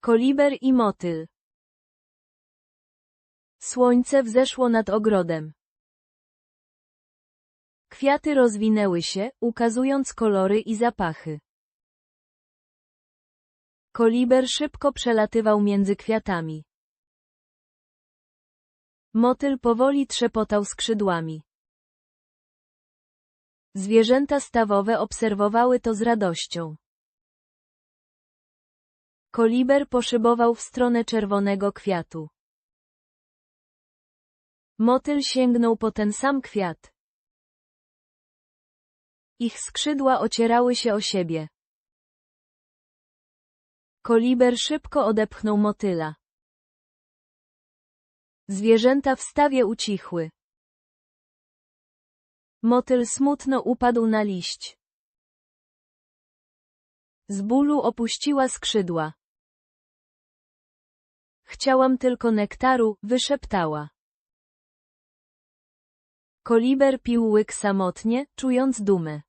Koliber i motyl. Słońce wzeszło nad ogrodem. Kwiaty rozwinęły się, ukazując kolory i zapachy. Koliber szybko przelatywał między kwiatami. Motyl powoli trzepotał skrzydłami. Zwierzęta stawowe obserwowały to z radością. Koliber poszybował w stronę czerwonego kwiatu. Motyl sięgnął po ten sam kwiat. Ich skrzydła ocierały się o siebie. Koliber szybko odepchnął motyla. Zwierzęta w stawie ucichły. Motyl smutno upadł na liść. Z bólu opuściła skrzydła. Chciałam tylko nektaru, wyszeptała. Koliber pił łyk samotnie, czując dumę.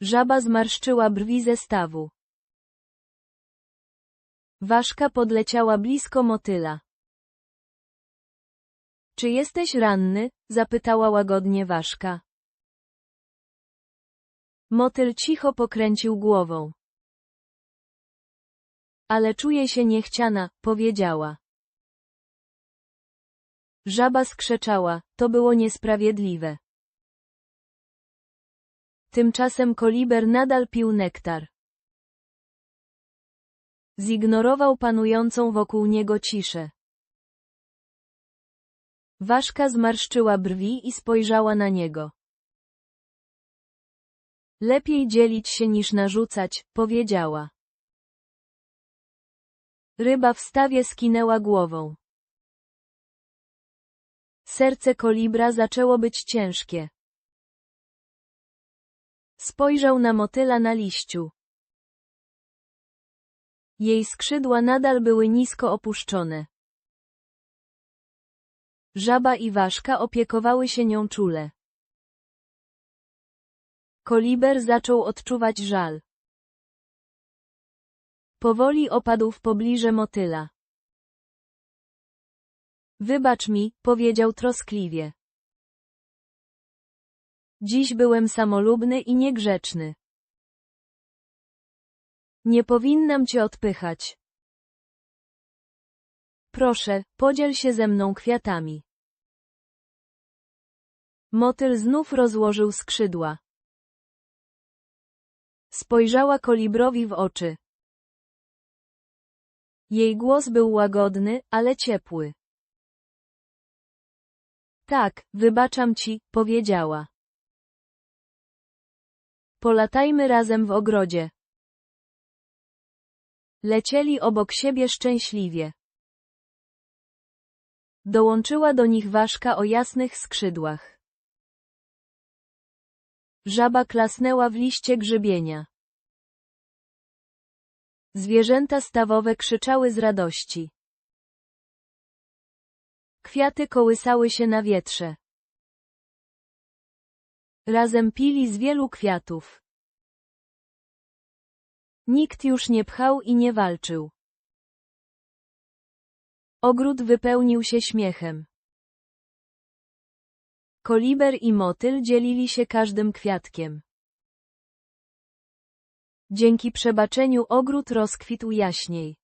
Żaba zmarszczyła brwi ze stawu. Ważka podleciała blisko motyla. Czy jesteś ranny? zapytała łagodnie Ważka. Motyl cicho pokręcił głową. Ale czuję się niechciana, powiedziała. Żaba skrzeczała, to było niesprawiedliwe. Tymczasem koliber nadal pił nektar. Zignorował panującą wokół niego ciszę. Ważka zmarszczyła brwi i spojrzała na niego. Lepiej dzielić się niż narzucać, powiedziała. Ryba w stawie skinęła głową. Serce kolibra zaczęło być ciężkie. Spojrzał na motyla na liściu. Jej skrzydła nadal były nisko opuszczone. Żaba i ważka opiekowały się nią czule. Koliber zaczął odczuwać żal. Powoli opadł w pobliże motyla. Wybacz mi, powiedział troskliwie. Dziś byłem samolubny i niegrzeczny. Nie powinnam cię odpychać. Proszę, podziel się ze mną kwiatami. Motyl znów rozłożył skrzydła. Spojrzała kolibrowi w oczy. Jej głos był łagodny, ale ciepły. Tak, wybaczam ci, powiedziała. Polatajmy razem w ogrodzie. Lecieli obok siebie szczęśliwie. Dołączyła do nich ważka o jasnych skrzydłach. Żaba klasnęła w liście grzybienia. Zwierzęta stawowe krzyczały z radości. Kwiaty kołysały się na wietrze. Razem pili z wielu kwiatów. Nikt już nie pchał i nie walczył. Ogród wypełnił się śmiechem. Koliber i motyl dzielili się każdym kwiatkiem. Dzięki przebaczeniu ogród rozkwitł jaśniej.